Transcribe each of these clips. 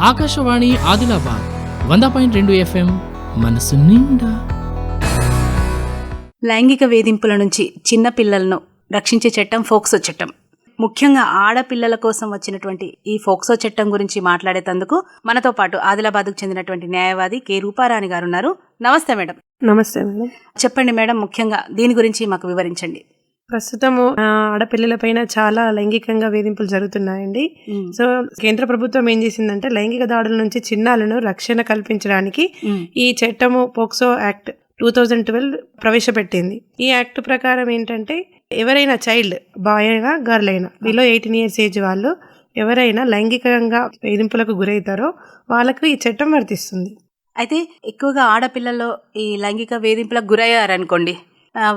ఆకాశవాణి ఆదిలాబాద్ వంద పాయింట్ రెండు ఎఫ్ఎం మనసు నిండా. లైంగిక వేధింపుల నుంచి చిన్న పిల్లలను రక్షించే చట్టం ఫోక్సో చట్టం. ముఖ్యంగా ఆడపిల్లల కోసం వచ్చినటువంటి ఈ ఫోక్సో చట్టం గురించి మాట్లాడేటందుకు మనతో పాటు ఆదిలాబాద్కు చెందినటువంటి న్యాయవాది కె రూపారాణి గారు ఉన్నారు నమస్తే మేడం. నమస్తే మేడం. చెప్పండి మేడం ముఖ్యంగా దీని గురించి మాకు వివరించండి. ప్రస్తుతము ఆ, ఆడపిల్లలపైన చాలా లైంగికంగా వేధింపులు జరుగుతున్నాయండి. సో కేంద్ర ప్రభుత్వం ఏం చేసిందంటే లైంగిక దాడుల నుంచి చిన్నాలను రక్షణ కల్పించడానికి. ఈ చట్టము POCSO act two thousand twelve ప్రవేశపెట్టింది ఈ యాక్ట్ ప్రకారం ఏంటంటే ఎవరైనా చైల్డ్ బాయ్ అయినా గర్ల్ అయినా బిలో ఎయిటీన్ ఇయర్స్ ఏజ్ వాళ్ళు ఎవరైనా లైంగికంగా వేధింపులకు గురవుతారో వాళ్ళకు ఈ చట్టం వర్తిస్తుంది అయితే ఎక్కువగా ఆడపిల్లల్లో ఈ లైంగిక వేధింపులకు గురయ్యారనుకోండి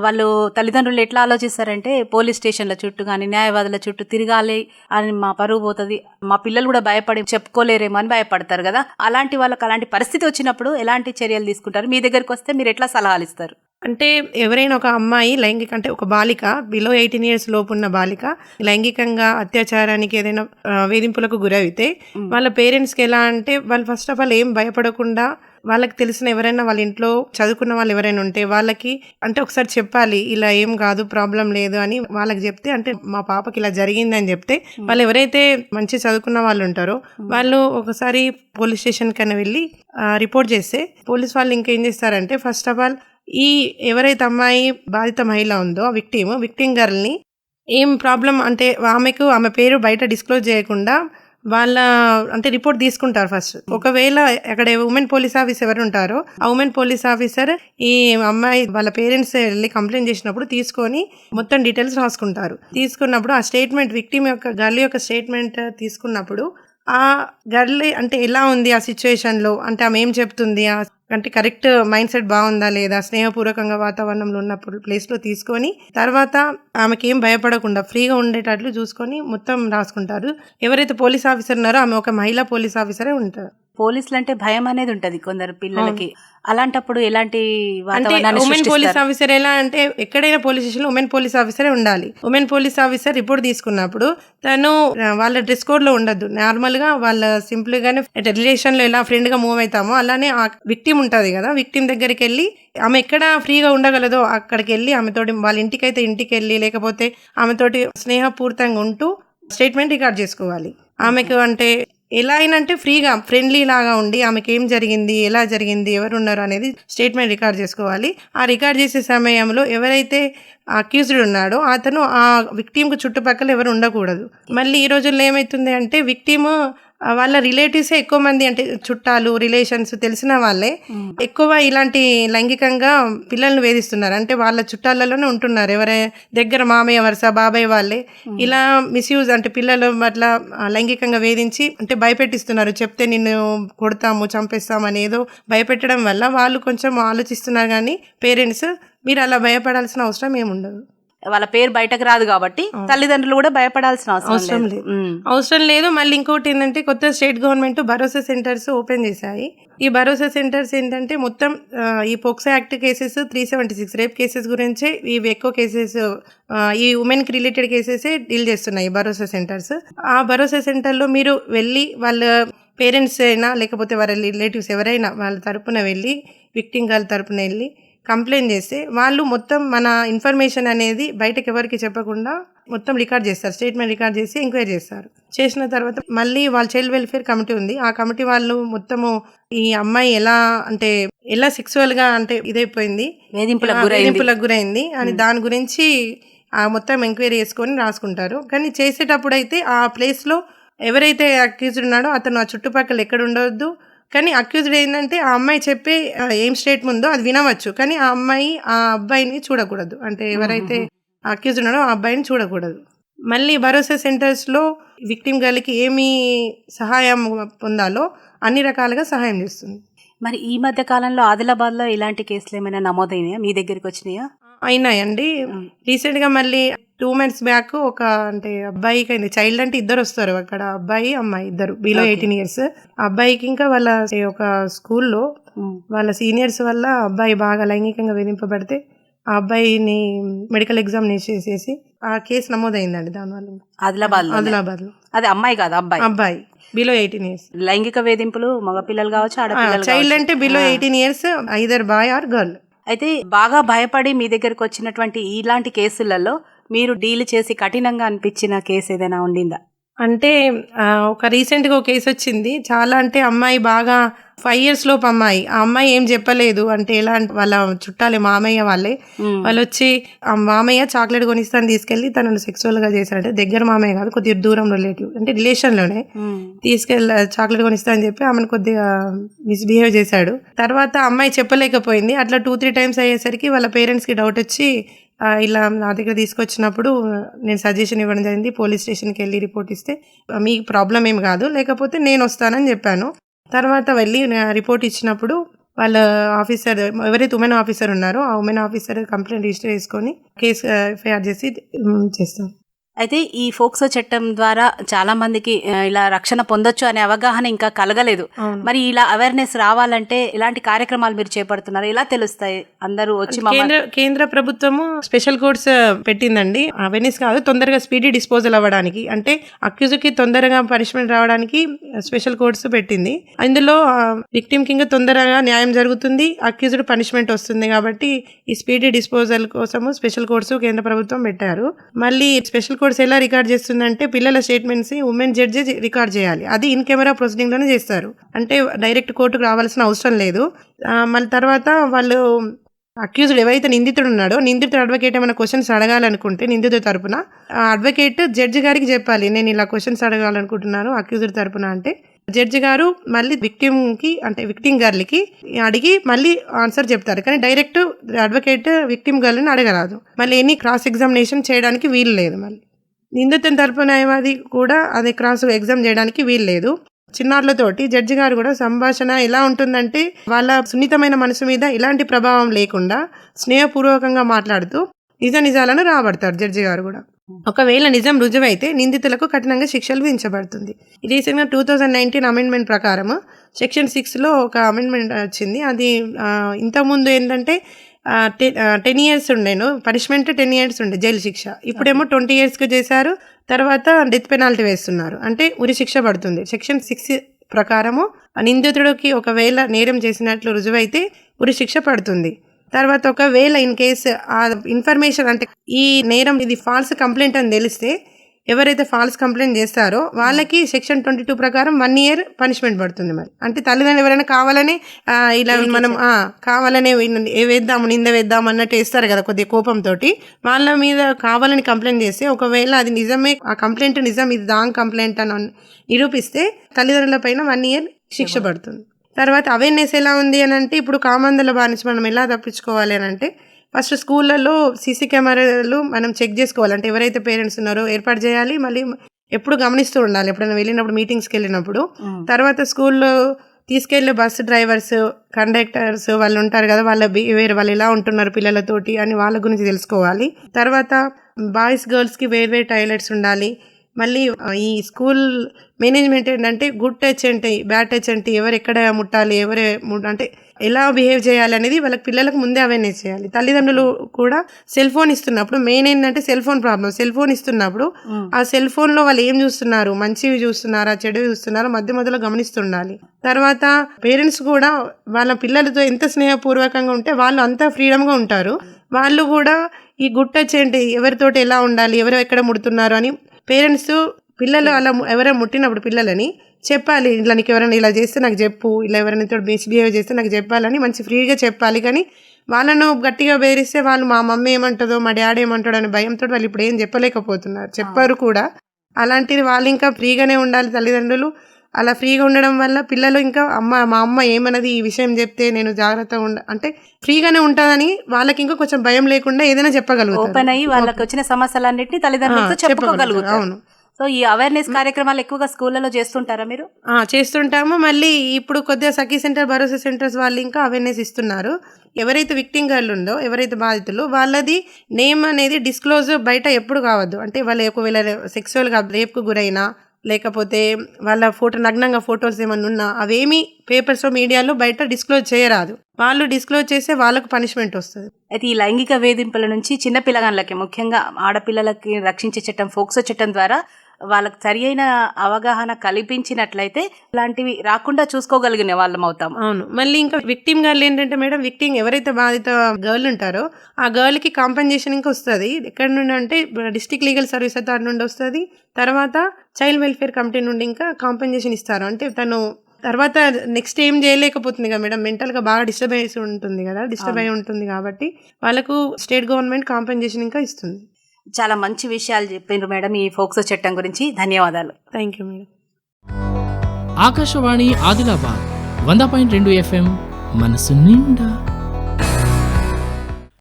వాళ్ళు తల్లిదండ్రులు ఎట్లా ఆలోచిస్తారంటే పోలీస్ స్టేషన్ల చుట్టూ కానీ న్యాయవాదుల చుట్టూ తిరగాలి అని మా పరువు పోతుంది. మా పిల్లలు కూడా భయపడి చెప్పుకోలేరేమో అని భయపడతారు కదా. అలాంటి వాళ్ళకి అలాంటి పరిస్థితి వచ్చినప్పుడు ఎలాంటి చర్యలు తీసుకుంటారు? మీ దగ్గరికి వస్తే మీరు ఎట్లా సలహాలు ఇస్తారు? అంటే ఎవరైనా ఒక అమ్మాయి లైంగిక అంటే ఒక బాలిక బిలో ఎయిటీన్ ఇయర్స్ లోపు ఉన్న బాలిక లైంగికంగా అత్యాచారానికి ఏదైనా వేధింపులకు గురైతే వాళ్ళ పేరెంట్స్కి ఎలా అంటే వాళ్ళు ఫస్ట్ ఆఫ్ ఆల్ ఏం భయపడకుండా వాళ్ళకి తెలిసిన ఎవరైనా వాళ్ళ ఇంట్లో చదువుకున్న వాళ్ళు ఎవరైనా ఉంటే వాళ్ళకి అంటే ఒకసారి చెప్పాలి ఇలా ఏం కాదు ప్రాబ్లం లేదు అని వాళ్ళకి చెప్తే అంటే మా పాపకి ఇలా జరిగింది అని చెప్తే వాళ్ళు ఎవరైతే మంచి చదువుకున్న వాళ్ళు ఉంటారో వాళ్ళు ఒకసారి పోలీస్ స్టేషన్ కన్నా వెళ్ళి రిపోర్ట్ చేస్తే పోలీస్ వాళ్ళు ఇంకేం చేస్తారంటే ఫస్ట్ ఆఫ్ ఆల్ ఈ ఎవరైతే అమ్మాయి బాధిత మహిళ ఉందో విక్టిమ్ విక్టిమ్ గర్ల్ని ఏం ప్రాబ్లం అంటే ఆమెకు ఆమె పేరు బయట డిస్క్లోజ్ చేయకుండా వాళ్ళ అంటే రిపోర్ట్ తీసుకుంటారు ఫస్ట్. ఒకవేళ అక్కడ ఉమెన్ పోలీస్ ఆఫీసర్ ఎవరు ఉంటారో ఆ ఉమెన్ పోలీస్ ఆఫీసర్ ఈ అమ్మాయి వాళ్ళ పేరెంట్స్ వెళ్ళి కంప్లైంట్ చేసినప్పుడు తీసుకొని మొత్తం డీటెయిల్స్ రాసుకుంటారు. తీసుకున్నప్పుడు ఆ స్టేట్మెంట్ విక్టిమ్ యొక్క గర్ల్ యొక్క స్టేట్మెంట్ తీసుకున్నప్పుడు ఆ గర్ల్ అంటే ఎలా ఉంది ఆ సిచ్యువేషన్లో అంటే ఆమె ఏం చెప్తుంది? ఆ అంటే కరెక్ట్ మైండ్ సెట్ బాగుందా లేదా? స్నేహపూర్వకంగా వాతావరణంలో ఉన్న ప్లేస్లో తీసుకొని తర్వాత ఆమెకి ఏం భయపడకుండా ఫ్రీగా ఉండేటట్లు చూసుకొని మొత్తం రాసుకుంటారు. ఎవరైతే పోలీస్ ఆఫీసర్ ఉన్నారో ఆమె ఒక మహిళా పోలీస్ ఆఫీసరే ఉంటారు. పోలీసులు అంటే భయం అనేది ఉంటది కొందరు పిల్లలకి. అలాంటప్పుడు ఎలాంటి అంటే ఉమెన్ పోలీస్? ఆఫీసర్ ఎలా అంటే ఎక్కడైనా పోలీస్ స్టేషన్ ఉమెన్ పోలీస్ ఆఫీసరే ఉండాలి. ఉమెన్ పోలీస్ ఆఫీసర్ రిపోర్ట్ తీసుకున్నప్పుడు తను వాళ్ళ డ్రెస్ కోడ్లో ఉండద్దు నార్మల్గా వాళ్ళ సింపుల్ గానే రిలేషన్లో ఎలా ఫ్రెండ్గా మూవ్ అవుతామో అలానే ఆ విక్టిమ్ ఉంటది కదా. విక్టిమ్ దగ్గరికి వెళ్ళి ఆమె ఎక్కడ ఫ్రీగా ఉండగలదో అక్కడికి వెళ్ళి ఆమెతోటి వాళ్ళ ఇంటికి అయితే ఇంటికి వెళ్ళి లేకపోతే ఆమెతోటి స్నేహపూరితంగా ఉంటూ స్టేట్మెంట్ రికార్డ్ చేసుకోవాలి. ఆమెకు అంటే ఎలా అయినంటే అంటే ఫ్రీగా ఫ్రెండ్లీ లాగా ఉండి ఆమెకి ఏం జరిగింది ఎలా జరిగింది ఎవరు ఉన్నారు అనేది స్టేట్మెంట్ రికార్డ్ చేసుకోవాలి. ఆ రికార్డ్ చేసే సమయంలో ఎవరైతే అక్యూజ్డ్ ఉన్నాడో అతను ఆ విక్టీమ్కు చుట్టుపక్కల ఎవరు ఉండకూడదు. మళ్ళీ ఈ రోజుల్లో ఏమవుతుంది అంటే విక్టీమ్ వాళ్ళ రిలేటివ్సే ఎక్కువ మంది అంటే చుట్టాలు రిలేషన్స్ తెలిసిన వాళ్ళే. ఎక్కువ ఇలాంటి లైంగికంగా పిల్లల్ని వేధిస్తున్నారు. అంటే వాళ్ళ చుట్టాలలోనే ఉంటున్నారు. ఎవరే దగ్గర మామయ్య వరుస బాబాయ్ వాళ్ళే. ఇలా మిస్యూజ్ అంటే పిల్లలు అట్లా లైంగికంగా వేధించి అంటే భయపెట్టిస్తున్నారు. చెప్తే నిన్ను కొడతాము చంపేస్తాము అని ఏదో భయపెట్టడం వల్ల వాళ్ళు కొంచెం ఆలోచిస్తున్నారు కానీ పేరెంట్స్ మీరు అలా భయపడాల్సిన అవసరం ఏముండదు. వాళ్ళ పేరు బయటకు రాదు కాబట్టి తల్లిదండ్రులు కూడా భయపడాల్సిన అవసరం లేదు. అవసరం లేదు. మళ్ళీ ఇంకోటి ఏంటంటే కొత్త state government Bharosa centers open చేశాయి. ఈ భరోసా సెంటర్స్ ఏంటంటే మొత్తం ఈ POCSO act cases three seventy six rape cases గురించే ఇవి ఎక్కువ కేసెస్ ఈ ఉమెన్కి రిలేటెడ్ కేసెస్ డీల్ చేస్తున్నాయి భరోసా సెంటర్స్. ఆ భరోసా సెంటర్లో మీరు వెళ్ళి వాళ్ళ పేరెంట్స్ అయినా లేకపోతే వాళ్ళ రిలేటివ్స్ ఎవరైనా వాళ్ళ తరపున వెళ్ళి విక్టింగ్ గర్ల్ తరపున వెళ్ళి కంప్లైంట్ చేస్తే వాళ్ళు మొత్తం మన ఇన్ఫర్మేషన్ అనేది బయటకు ఎవరికి చెప్పకుండా మొత్తం రికార్డ్ చేస్తారు. స్టేట్మెంట్ రికార్డ్ చేసి ఎంక్వైరీ చేస్తారు. చేసిన తర్వాత మళ్ళీ వాళ్ళ చైల్డ్ వెల్ఫేర్ కమిటీ ఉంది. ఆ కమిటీ వాళ్ళు మొత్తము ఈ అమ్మాయి ఎలా అంటే ఎలా సెక్సువల్గా అంటే ఇదైపోయింది. వేధింపులకు గురైంది. అని దాని గురించి ఆ మొత్తం ఎంక్వైరీ చేసుకొని రాసుకుంటారు. కానీ చేసేటప్పుడు అయితే ఆ ప్లేస్లో ఎవరైతే అక్యూజ్డ్ ఉన్నాడో అతను ఆ చుట్టుపక్కల ఎక్కడ ఉండవద్దు కానీ అక్యూజ్డ్ ఏంటంటే ఆ అమ్మాయి చెప్పే ఏం స్టేట్ ఉందో అది వినవచ్చు. కానీ ఆ అమ్మాయి ఆ అబ్బాయిని చూడకూడదు. అంటే ఎవరైతే అక్యూజ్డ్ ఉన్నాడో ఆ అబ్బాయిని చూడకూడదు. మళ్ళీ భరోసా సెంటర్స్లో విక్టిమ్ గర్ల్కి ఏమి సహాయం పొందాలో అన్ని రకాలుగా సహాయం చేస్తుంది. మరి ఈ మధ్య కాలంలో ఆదిలాబాద్లో ఇలాంటి కేసులు ఏమైనా నమోదైనాయా? మీ దగ్గరికి వచ్చినాయా? అయినాయండి. రీసెంట్గా మళ్ళీ టూ మంత్స్ బ్యాక్ ఒక అంటే అబ్బాయికి అయింది. చైల్డ్ అంటే ఇద్దరు వస్తారు అక్కడ. అబ్బాయి అమ్మాయి ఇద్దరు బిలో ఎయిటీన్ ఇయర్స్ అబ్బాయికి ఇంకా వాళ్ళ ఒక స్కూల్లో వాళ్ళ సీనియర్స్ వల్ల అబ్బాయి బాగా లైంగికంగా వేధింపబడితే ఆ అబ్బాయిని మెడికల్ ఎగ్జామినేషన్ చేసేసి ఆ కేసు నమోదైందండి దానివల్ల. ఆదిలాబాద్ ఆదిలాబాద్లో అది అమ్మాయి కాదు? అబ్బాయి? అబ్బాయి. బిలో ఎయిటీన్ ఇయర్స్ లైంగిక వేధింపులు మగపిల్లలు కావచ్చు ఆడపిల్లలు చైల్డ్. అంటే below eighteen years either boy or girl అయితే బాగా భయపడి మీ దగ్గరకు వచ్చినటువంటి ఇలాంటి కేసులలో మీరు డీల్ చేసి కఠినంగా అనిపించిన కేసు ఏదైనా ఉండిందా? అంటే ఒక రీసెంట్గా ఒక కేసు వచ్చింది. చాలా అంటే అమ్మాయి బాగా ఫైవ్ ఇయర్స్ లోపు అమ్మాయి. ఆ అమ్మాయి ఏం చెప్పలేదు. అంటే ఎలా వాళ్ళ చుట్టాలే మామయ్య వాళ్ళే. వాళ్ళు వచ్చి ఆ మామయ్య చాక్లెట్ కొనిస్తాను తీసుకెళ్ళి తనను sexual గా చేశారంటే దగ్గర మామయ్య కాదు కొద్దిగా దూరం రిలేటివ్ అంటే రిలేషన్లోనే మ్మ్. తీసుకెళ్ళి చాక్లెట్ కొనిస్తా అని చెప్పి ఆమెను కొద్దిగా మిస్బిహేవ్ చేశాడు. తర్వాత అమ్మాయి చెప్పలేకపోయింది. అట్లా టూ త్రీ టైమ్స్ అయ్యేసరికి వాళ్ళ పేరెంట్స్కి డౌట్ వచ్చి ఇలా నా దగ్గర తీసుకొచ్చినప్పుడు నేను సజెషన్ ఇవ్వడం జరిగింది పోలీస్ స్టేషన్కి వెళ్ళి రిపోర్ట్ ఇస్తే మీకు ప్రాబ్లం ఏం కాదు లేకపోతే నేను వస్తానని చెప్పాను. తర్వాత వెళ్ళి రిపోర్ట్ ఇచ్చినప్పుడు వాళ్ళ ఆఫీసర్ ఎవరైతే ఉమెన్ ఆఫీసర్ ఉన్నారో ఆ ఉమెన్ ఆఫీసర్ కంప్లైంట్ రిజిస్టర్ చేసుకొని కేసు ఎఫ్ఐఆర్ చేసి చేస్తాను. అయితే ఈ ఫోక్సో చట్టం ద్వారా చాలా మందికి ఇలా రక్షణ పొందొచ్చు అనే అవగాహన ఇంకా కలగలేదు. మరి ఇలా అవేర్నెస్ రావాలంటే ఎలాంటి కార్యక్రమాలు మీరు చేపడుతున్నారు. ఎలా తెలుస్తాయి? అందరూ వచ్చి కేంద్ర కేంద్ర ప్రభుత్వము స్పెషల్ కోర్ట్స్ పెట్టిందండి. అవేర్నెస్ కాదు తొందరగా స్పీడీ డిస్పోజల్ అవ్వడానికి. అంటే అక్యూజ్కి తొందరగా పనిష్మెంట్ రావడానికి స్పెషల్ కోర్ట్స్ పెట్టింది. అందులో విక్టిమ్ కింద తొందరగా న్యాయం జరుగుతుంది అక్యూజ్డ్ పనిష్మెంట్ వస్తుంది కాబట్టి ఈ స్పీడీ డిస్పోజల్ కోసము స్పెషల్ కోర్ట్స్ కేంద్ర ప్రభుత్వం పెట్టారు. మళ్ళీ స్పెషల్ కోర్ట్స్ ఎలా రికార్డ్ చేస్తుందంటే పిల్లల స్టేట్మెంట్స్ ఉమెన్ జడ్జి రికార్డ్ చేయాలి. అది ఇన్ కెమెరా ప్రొసీడింగ్లోనే చేస్తారు. అంటే డైరెక్ట్ కోర్టుకు రావాల్సిన అవసరం లేదు. మళ్ళీ తర్వాత వాళ్ళు అక్యూజ్డ్ ఎవరైతే నిందితుడు ఉన్నాడో నిందితుడు అడ్వకేట్ ఏమైనా క్వశ్చన్స్ అడగాలనుకుంటే నిందితుడి తరపున అడ్వకేట్ జడ్జి గారికి చెప్పాలి నేను ఇలా క్వశ్చన్స్ అడగాలనుకుంటున్నాను అక్యూజ్డ్ తరపున అంటే జడ్జి గారు మళ్ళీ విక్టిమ్కి అంటే విక్టిమ్ గర్ల్కి అడిగి మళ్ళీ ఆన్సర్ చెప్తారు. కానీ డైరెక్ట్ అడ్వకేట్ విక్టిమ్ గర్ల్ని అడగరాదు. మళ్ళీ ఎనీ క్రాస్ ఎగ్జామినేషన్ చేయడానికి వీలు లేదు మళ్ళీ. నిందితుని తరపు న్యాయవాది కూడా అది క్రాస్ ఎగ్జామ్ చేయడానికి వీలు లేదు. చిన్నారులతోటి జడ్జి గారు కూడా సంభాషణ ఎలా ఉంటుందంటే వాళ్ళ సున్నితమైన మనసు మీద ఎలాంటి ప్రభావం లేకుండా స్నేహపూర్వకంగా మాట్లాడుతూ నిజ నిజాలను రాబడతారు జడ్జి గారు కూడా. ఒకవేళ నిజం రుజువైతే నిందితులకు కఠినంగా శిక్షలు విధించబడుతుంది. రీసెంట్గా టూ థౌజండ్ నైన్టీన్ అమెండ్మెంట్ ప్రకారం సెక్షన్ సిక్స్లో ఒక అమెండ్మెంట్ వచ్చింది. అది ఇంతకుముందు ఏంటంటే టెన్ ఇయర్స్ ఉండేను పనిష్మెంట్ టెన్ ఇయర్స్ ఉండే జైలు శిక్ష. ఇప్పుడేమో ట్వంటీ ఇయర్స్కి చేశారు తర్వాత డెత్ పెనాల్టీ వేస్తున్నారు. అంటే ఉరి శిక్ష పడుతుంది. సెక్షన్ సిక్స్ ప్రకారము నిందితుడికి ఒకవేళ నేరం చేసినట్లు రుజువైతే ఉరి శిక్ష పడుతుంది. తర్వాత ఒకవేళ ఇన్ కేసు ఆ ఇన్ఫర్మేషన్ అంటే ఈ నేరం ఇది ఫాల్స్ కంప్లైంట్ అని తెలిస్తే ఎవరైతే ఫాల్స్ కంప్లైంట్ చేస్తారో వాళ్ళకి సెక్షన్ ట్వంటీ టూ ప్రకారం వన్ ఇయర్ పనిష్మెంట్ పడుతుంది మరి. అంటే తల్లిదండ్రులు ఎవరైనా కావాలని ఇలా మనం కావాలనే వేద్దాము నింద వేద్దాం అన్నట్టు వేస్తారు కదా కొద్దిగా కోపంతో వాళ్ళ మీద కావాలని కంప్లైంట్ చేస్తే ఒకవేళ అది నిజమే ఆ కంప్లైంట్ నిజం ఇది దాంగ్ కంప్లైంట్ అని నిరూపిస్తే తల్లిదండ్రుల పైన వన్ ఇయర్ శిక్ష పడుతుంది. తర్వాత అవేర్నెస్ ఎలా ఉంది అని అంటే ఇప్పుడు కామందుల బానిస మనం ఎలా తప్పించుకోవాలి అని అంటే ఫస్ట్ స్కూళ్ళల్లో సీసీ కెమెరాలు మనం చెక్ చేసుకోవాలి. అంటే ఎవరైతే పేరెంట్స్ ఉన్నారో ఏర్పాటు చేయాలి. మళ్ళీ ఎప్పుడు గమనిస్తూ ఉండాలి. ఎప్పుడైనా వెళ్ళినప్పుడు మీటింగ్స్కి వెళ్ళినప్పుడు. తర్వాత స్కూల్లో తీసుకెళ్ళే బస్సు డ్రైవర్స్ కండక్టర్స్ వాళ్ళు ఉంటారు కదా వాళ్ళ బిహేవియర్ వాళ్ళు ఎలా ఉంటున్నారు పిల్లలతోటి అని వాళ్ళ గురించి తెలుసుకోవాలి. తర్వాత బాయ్స్ గర్ల్స్కి వేరు వేరు టాయిలెట్స్ ఉండాలి. మళ్ళీ ఈ స్కూల్ మేనేజ్మెంట్ ఏంటంటే గుడ్ టచ్ ఏంటి బ్యాడ్ టచ్ ఏంటి ఎవరు ఎక్కడ ముట్టాలి ఎవరే అంటే ఎలా బిహేవ్ చేయాలి అనేది వాళ్ళకి పిల్లలకు ముందే అవేర్నెస్ చేయాలి. తల్లిదండ్రులు కూడా సెల్ ఫోన్ ఇస్తున్నప్పుడు మెయిన్ ఏంటంటే cell phone problem cell phone ఇస్తున్నప్పుడు ఆ సెల్ ఫోన్లో వాళ్ళు ఏం చూస్తున్నారు? మంచివి చూస్తున్నారా? చెడువి చూస్తున్నారా? మధ్య మధ్యలో గమనిస్తుండాలి. తర్వాత పేరెంట్స్ కూడా వాళ్ళ పిల్లలతో ఎంత స్నేహపూర్వకంగా ఉంటే వాళ్ళు అంత ఫ్రీడమ్గా ఉంటారు. వాళ్ళు కూడా ఈ గుడ్ టచ్ ఏంటి ఎవరితోటి ఎలా ఉండాలి ఎవరు ఎక్కడ ముడుతున్నారు అని పేరెంట్స్ పిల్లలు అలా ఎవరైనా ముట్టినప్పుడు పిల్లలని చెప్పాలి. ఇలా నీకు ఎవరైనా ఇలా చేస్తే నాకు చెప్పు. ఇలా ఎవరైనా తోటి మిస్బిహేవ్ చేస్తే నాకు చెప్పాలని మంచి ఫ్రీగా చెప్పాలి. కానీ వాళ్ళను గట్టిగా బేరిస్తే వాళ్ళు మా మమ్మీ ఏమంటుందో మా డాడీ ఏమంటాడో అనే భయంతో వాళ్ళు ఇప్పుడు ఏం చెప్పలేకపోతున్నారు. చెప్పారు కూడా. అలాంటిది వాళ్ళు ఇంకా ఫ్రీగానే ఉండాలి తల్లిదండ్రులు. అలా ఫ్రీగా ఉండడం వల్ల పిల్లలు ఇంకా అమ్మ మా అమ్మ ఏమన్నది ఈ విషయం చెప్తే నేను జాగ్రత్తగా ఉండ అంటే ఫ్రీగానే ఉంటుందని వాళ్ళకి ఇంకా కొంచెం భయం లేకుండా ఏదైనా చెప్పగలుగుతారు. ఓపెన్ అయ్యి వాళ్ళకి వచ్చిన సమస్యలన్నింటినీ తల్లిదండ్రులతో చెప్పుకోగలుగుతారు. అవును. సో ఈ అవేర్నెస్ కార్యక్రమాలు ఎక్కువగా స్కూళ్ళలో చేస్తుంటారా మీరు? చేస్తుంటాము. మళ్ళీ ఇప్పుడు కొద్దిగా సఖీ సెంటర్ భరోసా సెంటర్స్ వాళ్ళు ఇంకా అవేర్నెస్ ఇస్తున్నారు. ఎవరైతే విక్టింగ్ గర్ల్ ఉందో ఎవరైతే బాధితులు వాళ్ళది నేమ్ అనేది డిస్క్లోజ్ బయట ఎప్పుడు కావద్దు. అంటే వాళ్ళు ఒకవేళ సెక్సువల్గా రేప్కు గురైనా లేకపోతే వాళ్ళ ఫోటో నగ్నంగా ఫొటోస్ ఏమన్నా ఉన్నా అవేమి పేపర్స్ మీడియాలో బయట డిస్క్లోజ్ చేయరాదు. వాళ్ళు డిస్క్లోజ్ చేస్తే వాళ్ళకు పనిష్మెంట్ వస్తుంది. అయితే ఈ లైంగిక వేధింపుల నుంచి చిన్న పిల్లగాళ్ళకి ముఖ్యంగా ఆడపిల్లలకి రక్షించే చట్టం ఫోక్సో చట్టం ద్వారా వాళ్ళకి సరి అయిన అవగాహన కల్పించినట్లయితే ఇలాంటివి రాకుండా చూసుకోగలిగిన వాళ్ళం అవుతాం. అవును. మళ్ళీ ఇంకా విక్టిమ్ గర్ల్ ఏంటంటే మేడం విక్టిమ్ ఎవరైతే బాధిత గర్ల్ ఉంటారో ఆ గర్ల్కి కాంపెన్సేషన్ ఇంకా వస్తుంది. ఎక్కడి నుండి అంటే డిస్ట్రిక్ట్ లీగల్ సర్వీస్ అథారిటీ నుండి వస్తుంది. తర్వాత చైల్డ్ వెల్ఫేర్ కమిటీ నుండి ఇంకా కాంపెన్సేషన్ ఇస్తారు. అంటే తను తర్వాత నెక్స్ట్ ఏం చేయలేకపోతుంది కదా మేడం మెంటల్గా బాగా డిస్టర్బ్ అయి ఉంటుంది కదా డిస్టర్బ్ అయి ఉంటుంది కాబట్టి వాళ్ళకు స్టేట్ గవర్నమెంట్ కాంపెన్సేషన్ ఇంకా ఇస్తుంది. చాలా మంచి విషయాలు చెప్పిండ్రు మేడం ఈ ఫోక్సో చట్టం గురించి. ధన్యవాదాలు. Thank you madam Akashvani Adilabad వంద పాయింట్ రెండు ఎఫ్ఎం మనసు నిండా.